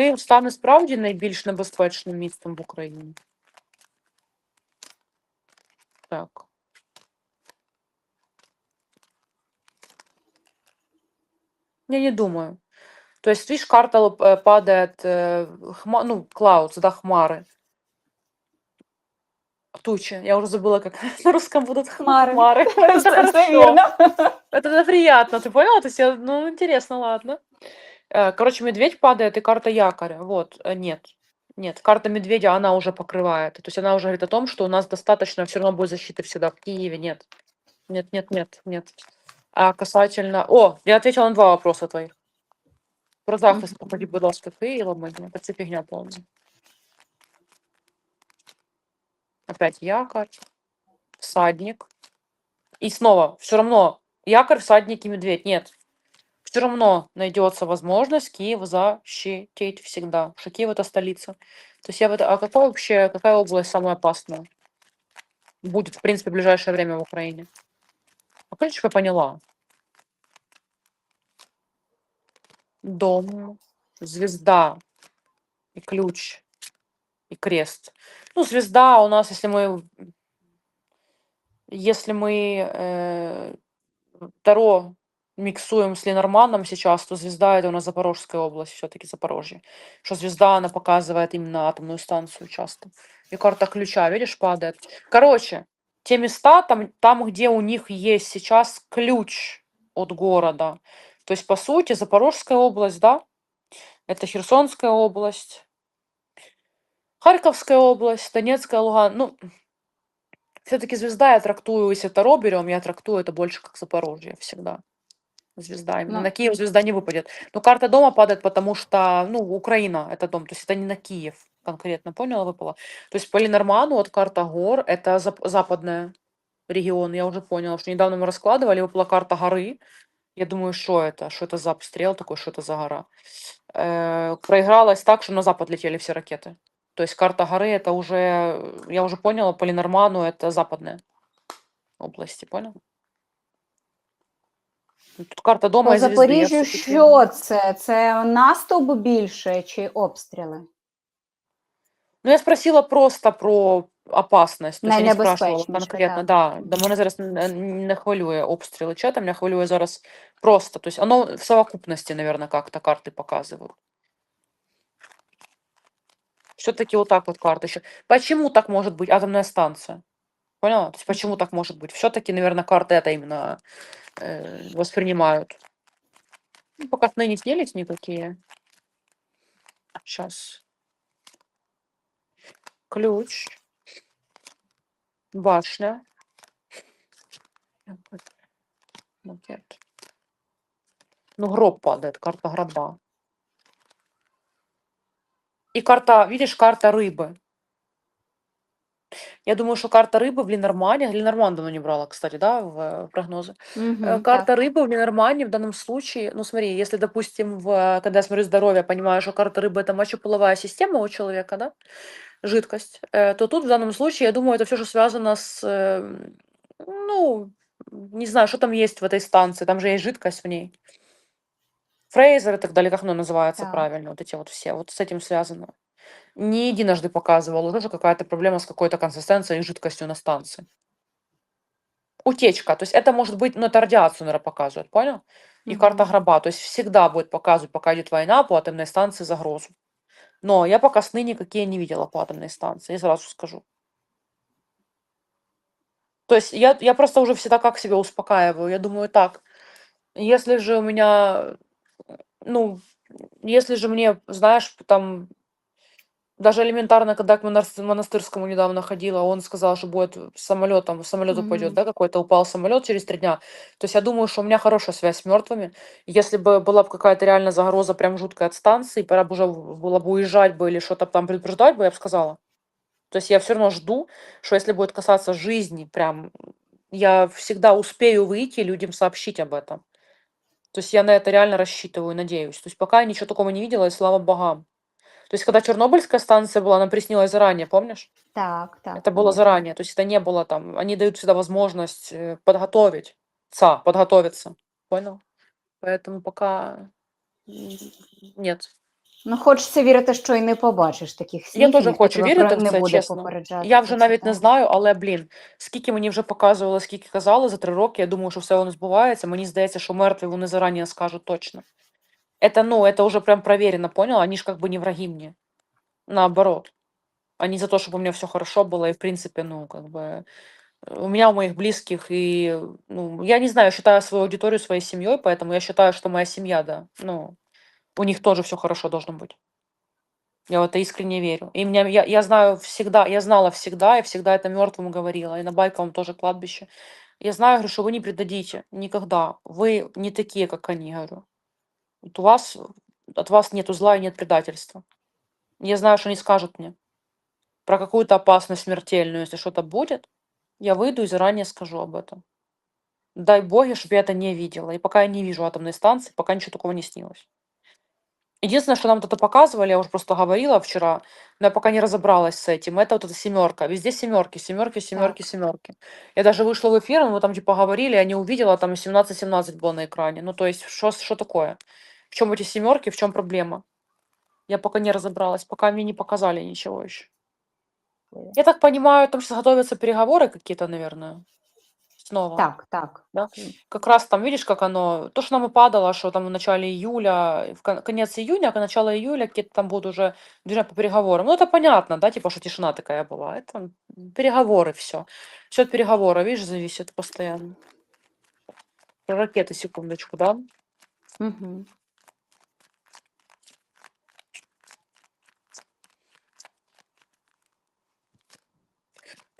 Київ стане справді найбільш небезпечним містом в Україні. Так. Я не думаю. То есть, видишь, карта лоп- э, падает, э, хма- ну, clouds, да, хмары. Тучи. Я уже забыла, как на русском будут хм- Хмары. хмары. Это Це, це хорошо. вірно. Это да, приятно, ты поняла? То есть, я- ну, интересно, ладно. Э, Короче, медведь падает и карта якоря. Вот, э, нет. Нет, карта медведя, она уже покрывает. То есть она уже говорит о том, что у нас достаточно все равно будет защиты всегда в Киеве. Нет. Нет, нет, нет, нет. А касательно... О, я ответила на два вопроса твоих. Про захист, походи, будь ласка, Києва, мені. Це фігня повна. Опять якорь, всадник. И снова, все равно, якорь, всадник и медведь. Нет. все равно найдется возможность Киев защитить всегда. Что Киев это столица. То есть я в это... А какая вообще, какая область самая опасная? Будет, в принципе, в ближайшее время в Украине. А ключ я поняла. Дом, звезда и ключ и крест. Ну, звезда у нас, если мы, если мы э, Таро миксуем с Ленорманом сейчас, то звезда это у нас Запорожская область, все-таки Запорожье. Что звезда, она показывает именно атомную станцию часто. И карта ключа, видишь, падает. Короче, те места, там, там, где у них есть сейчас ключ от города. То есть, по сути, Запорожская область, да, это Херсонская область, Харьковская область, Донецкая, Луган. Ну, все-таки звезда я трактую, если Таро берем, я трактую это больше как Запорожье всегда. Звезда. Именно Ну. на Киев звезда не выпадет. Но карта дома падает, потому что, ну, Украина это дом, то есть это не на Киев конкретно, поняла, выпала. То есть по Ленорману вот карта гор, это зап- западная регион, я уже поняла, что недавно мы раскладывали, выпала карта горы. Я думаю, что это? Что это за обстрел такой, что это за гора? Э, проигралось так, что на запад летели все ракеты. То есть карта горы это уже, э, я уже поняла, по Ленорману это западная области, понял? Ну, Тут карта дома По и звезды. я Запоріжжю всё-таки- що це? Це наступ більше чи обстріли? Ну, я спросила просто про опасность. То есть я не спрашивала Найнебезпечніше, конкретно, так. да. Да, мене зараз не, не хвилює обстріли чата, мене хвилює зараз просто. То есть оно в совокупности, наверное, как-то карты показывают. Все-таки вот так вот карты еще. Почему так может быть атомная станция? Поняла? То есть почему так может быть? Все-таки, наверное, карты это именно э, воспринимают. Ну, пока сны не снились никакие. Сейчас. Ключ. Башня. Макет. Ну, гроб падает, карта гроба. И карта, видишь, карта рыбы. Я думаю, что карта рыбы в Ленормане, Ленорман давно не брала, кстати, да, в э, прогнозы. Э, Мгм, Карта рыбы в Ленормане в данном случае, ну смотри, если, допустим, в, когда я смотрю здоровье, понимаю, что карта рыбы это мочеполовая система у человека, да, жидкость, э, то тут в данном случае, я думаю, это все, что связано с, э, ну, не знаю, что там есть в этой станции, там же есть жидкость в ней. Фрейзер и так далее, как оно называется Так. правильно, вот эти вот все, вот с этим связано. Не единожды показывал, уже же какая-то проблема с какой-то консистенцией и жидкостью на станции. Утечка, то есть это может быть, ну это радиацию, наверное, показывает, понял? И карта гроба, то есть всегда будет показывать, пока идет война по атомной станции загрозу. Но я пока сны никакие не видела по атомной станции, я сразу скажу. То есть я, я просто уже всегда как себя успокаиваю. Я думаю так, если же у меня, ну, если же мне, знаешь, там, даже элементарно, когда к монас- монастырскому недавно ходила, он сказал, что будет самолетом, самолет упадет, Мгм. да, какой-то упал самолет через три дня. То есть я думаю, что у меня хорошая связь с мертвыми. Если бы была бы какая-то реально загроза прям жуткая от станции, пора бы уже в- было бы уезжать бы или что-то там предупреждать бы, я бы сказала. То есть я все равно жду, что если будет касаться жизни, прям я всегда успею выйти и людям сообщить об этом. То есть я на это реально рассчитываю, надеюсь. То есть пока я ничего такого не видела, и слава богам. То есть когда Чернобыльская станция была, она приснилась заранее, помнишь? Так, так. Это было пам'ятаю. заранее. То есть это не было там. Они дают всегда возможность э, подготовить. Ца, подготовиться. Понял? Поэтому пока м, нет. Ну, хочеться вірити, що і не побачиш таких Я снів, теж і ніхто хочу тебе вірити про- в не це, буде чесно. попереджати. Я про вже це, навіть не так. знаю, але блін, скільки мені вже показували, скільки казали за три роки, я думаю, що все воно збувається. Мені здається, що мертві вони зарані скажуть точно. Это, ну, это уже прям проверено, понял? Они же как бы не враги мне. Наоборот. Они за то, чтобы у меня все хорошо было, и в принципе, ну, как бы, э, у меня, у моих близких, и, ну, я не знаю, считаю свою аудиторию своей семьей, поэтому я считаю, что моя семья, да, ну, у них тоже все хорошо должно быть. Я в это искренне верю. И меня, я, я знаю всегда, я знала всегда, и всегда это мертвым говорила, и на Байковом тоже кладбище. Я знаю, говорю, что вы не предадите никогда. Вы не такие, как они, говорю. Вот у вас, от вас нету зла и нет предательства. Я знаю, что они скажут мне про какую-то опасность смертельную, если что-то будет, я выйду и заранее скажу об этом. Дай боги, чтобы я это не видела. И пока я не вижу атомной станции, пока ничего такого не снилось. Единственное, что нам вот это показывали, я уже просто говорила вчера, но я пока не разобралась с этим, это вот эта семерка. Везде семерки, семерки, семерки, семерки. Я даже вышла в эфир, мы там типа говорили, я не увидела, там 17-17 было на экране. Ну, то есть, что такое? В чем эти семерки, в чем проблема? Я пока не разобралась, пока мне не показали ничего еще. Я так понимаю, там сейчас готовятся переговоры какие-то, наверное, снова. Так, так. Да? Как раз там, видишь, как оно, то, что нам и падало, что там в начале июля, в кон- конец июня, а начало июля какие-то там будут уже движения по переговорам. Ну, это понятно, да, типа, что тишина такая была. Это переговоры, все. Все от переговоров, видишь, зависит постоянно. Про ракеты, секундочку, да? Угу.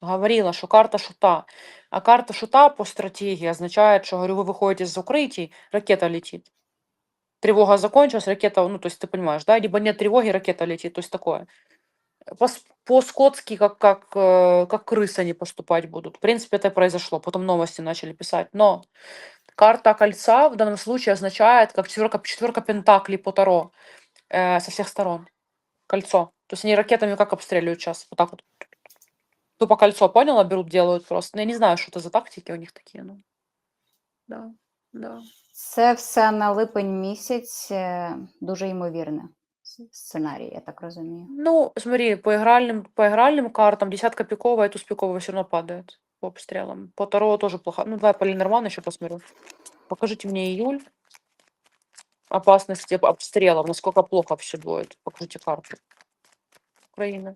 говорила, что карта шута. А карта шута по стратегии означает, что, говорю, вы выходите из укрытий, ракета летит. Тревога закончилась, ракета, ну, то есть ты понимаешь, да, либо нет тревоги, ракета летит, то есть такое. По- По-скотски, как, как, как крысы они поступать будут. В принципе, это произошло. Потом новости начали писать. Но карта кольца в данном случае означает, как четверка, четверка пентаклей по Таро э, со всех сторон. Кольцо. То есть они ракетами как обстреливают сейчас? Вот так вот. Тупо кольцо, поняла? Берут, делают просто. Ну, я не знаю, что это за тактики у них такие. Ну. Да, да. Це все на липень місяць, е, дуже ймовірне с- сценарій, я так розумію. Ну, смотри, по игральным, по игральным картам десятка пиковая и туз пиковая все равно падает по обстрелам. По Таро тоже плохо. Ну, давай по Ленорману еще посмотрю. Покажите мне июль. Опасности об- обстрелов, насколько плохо все будет. Покажите карту. Украина.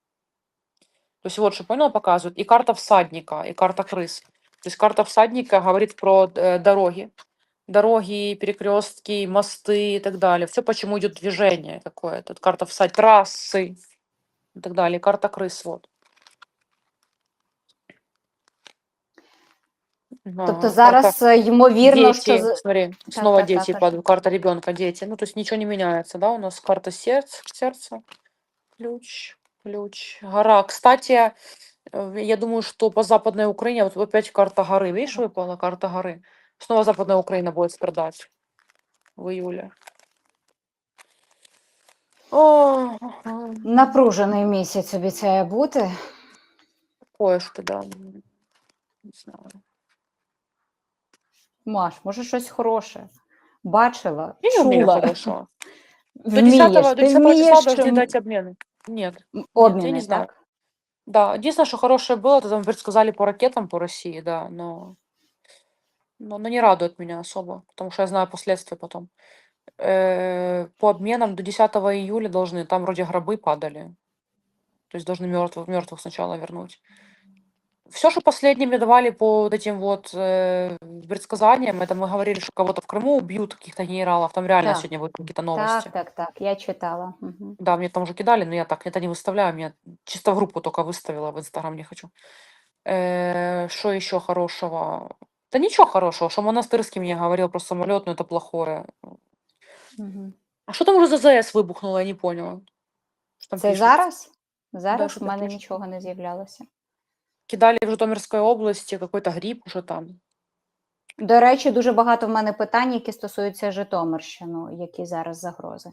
То есть вот что, понял, показывают. И карта всадника, и карта крыс. То есть карта всадника говорит про э, дороги. Дороги, перекрестки, мосты и так далее. Все, почему идет движение какое-то. Карта всадника, трассы и так далее. Карта крыс, вот. Тобто Ага, карта- зараз е, ймовірно, що дети, з- смотри, снова так, так, дети а падают, карта ребенка, дети. Ну, то есть ничего не меняется, да, у нас карта сердца, сердца, ключ, ключ, гора. Кстати, э, я думаю, что по Западной Украине, вот опять карта горы, видишь, выпала карта горы. Снова Западная Украина будет страдать в июле. О, ага, напружений місяць обіцяє бути. такое что, да, м, не знаю. Маш, може щось хороше. Бачила, Я не умею чула, хорошо. До вмієш, 10, до ти 10 числа вмієш должны чим- дать обмены. Нет. м, я обміни, не знаю. так? Да, единственное, что хорошее было, это там предсказали по ракетам по России, да, но но оно не радует меня особо, потому что я знаю последствия потом. Э, по обменам до 10 июля должны, там вроде гробы падали. То есть должны мертвых, мертвых сначала вернуть. Все, что последнее мне давали по вот этим вот э, предсказаниям, это мы говорили, что кого-то в Крыму убьют, каких-то генералов. Там реально Так. сегодня будут какие-то новости. Так, так, так. Я читала. Мгм. Да, мне там уже кидали, но я так это не выставляю, мне чисто в группу только выставила, в Инстаграм не хочу. Э, Что еще хорошего? Да ничего хорошего, что Монастырский мне говорил про самолет, но это плохое. Мгм. А что там уже за ЗС выбухнуло, я не поняла. Что там Це пишуть? зараз? Зараз що в так мене пишуть. нічого не з'являлося. Кидали в Житомирской области какой-то грипп уже там. До речі, дуже багато в мене питань, які стосуються Житомирщини, які зараз загрози.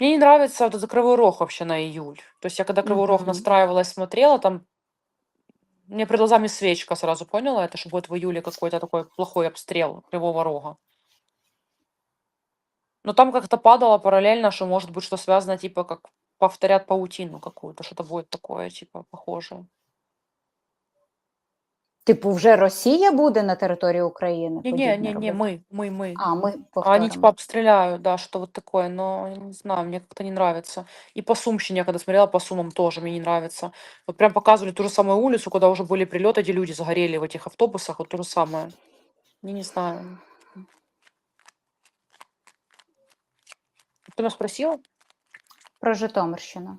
Мне не нравится вот этот Кривой Рог вообще на июль. То есть я когда Кривой Рог Мгм. настраивалась, смотрела, там мне перед глазами свечка сразу поняла это, что будет в июле какой-то такой плохой обстрел Кривого Рога. Но там как-то падало параллельно, что может быть что связано, типа как повторят паутину какую-то, что-то будет такое, типа, похожее. Типу, вже Росія буде на території України? Не-не, подібне не-не, робити? мы, мы, мы. А, ми А они повторимо. типа обстреляют, да, что вот такое, но я не знаю, мне как-то не нравится. И по Сумщине, я когда смотрела по Сумам, тоже мне не нравится. Вот прям показывали ту же самую улицу, куда уже были прилеты, где люди загорели в этих автобусах, вот то же самое. Я не знаю. Ты меня спросила? Про Житомирщину.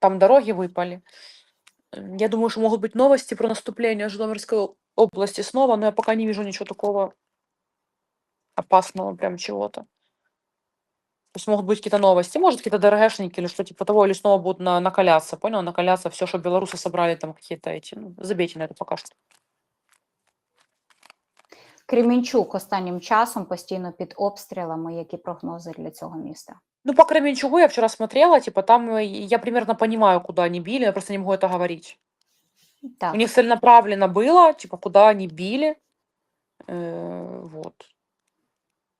Там дороги выпали. Я думаю, что могут быть новости про наступление Житомирской области снова, но я пока не вижу ничего такого опасного, прям чего-то. То есть могут быть какие-то новости, может, какие-то ДРГшники или что типа того, или снова будут на- накаляться, понял? Накаляться все, что белорусы собрали, там какие-то эти, ну, забейте на это пока что. Кремінчук останнім часом постійно під обстрілами. Які прогнози для цього міста? Ну, по Кременчугу я вчера смотрела, типа там э, я примерно понимаю, куда они били, я просто не могу это говорить. Так, У них целенаправленно было, типа, куда они били. Э, вот.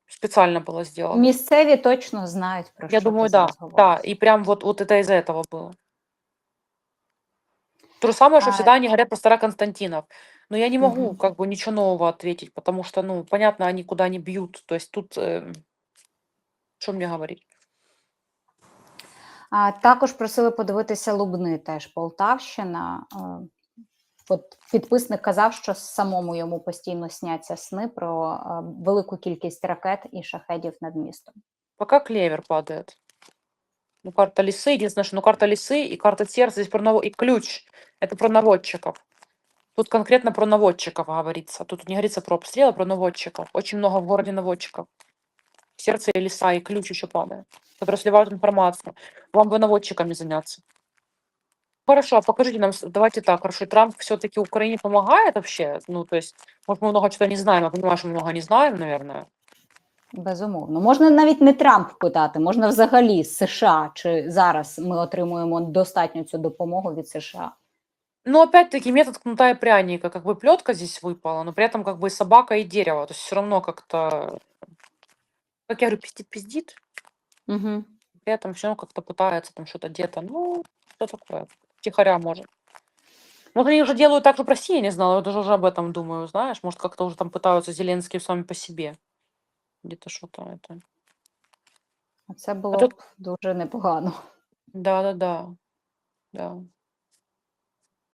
Специально было сделано. місцеві точно знають про Я що думаю, ти да, зараз да. говориш. И прям вот, вот это из-за этого было. То же самое, что А, всегда они говорят про Староконстантинов. Но я не могу Мгм. как бы ничего нового ответить, потому что, ну, понятно, они куда не бьют. То есть тут, э, что мне говорить? А, також просили подивитися Лубни, теж Полтавщина. Е, От підписник казав, що самому йому постійно сняться сни про е, велику кількість ракет і шахедів над містом. Пока клевер падает. Ну, карта лисы, единственное, что ну, карта лисы и карта сердца здесь про наво... и ключ. Это про наводчиков. Тут конкретно про наводчиков говорится. Тут не говорится про обстрел, а про наводчиков. Очень много в городе наводчиков. Сердце и лиса, и ключ еще падает. Которые сливают информацию. Вам бы наводчиками заняться. Хорошо, а покажите нам, с- давайте так, хорошо, Трамп все-таки Украине помогает вообще? Ну, то есть, может, мы много чего не знаем, я понимаю, что мы много не знаем, наверное. Безумовно, можна навіть не Трамп питати, можна взагалі з США, чи зараз ми отримуємо достатньо цю допомогу від США. Но опять-таки метод кнута и пряника, как бы плетка здесь выпала, но при этом как бы и собака и дерево, то есть все равно как-то, как я говорю, пиздит, пиздит, Угу. при этом все равно как-то пытается там что-то где-то, ну, что такое, тихоря может. Вот они уже делают так России, я не знала, я даже уже об этом думаю, знаешь, может как-то уже там пытаются Зеленские сами по себе, где-то что-то это. Це було тут- б дуже непогано. Да-да-да, да.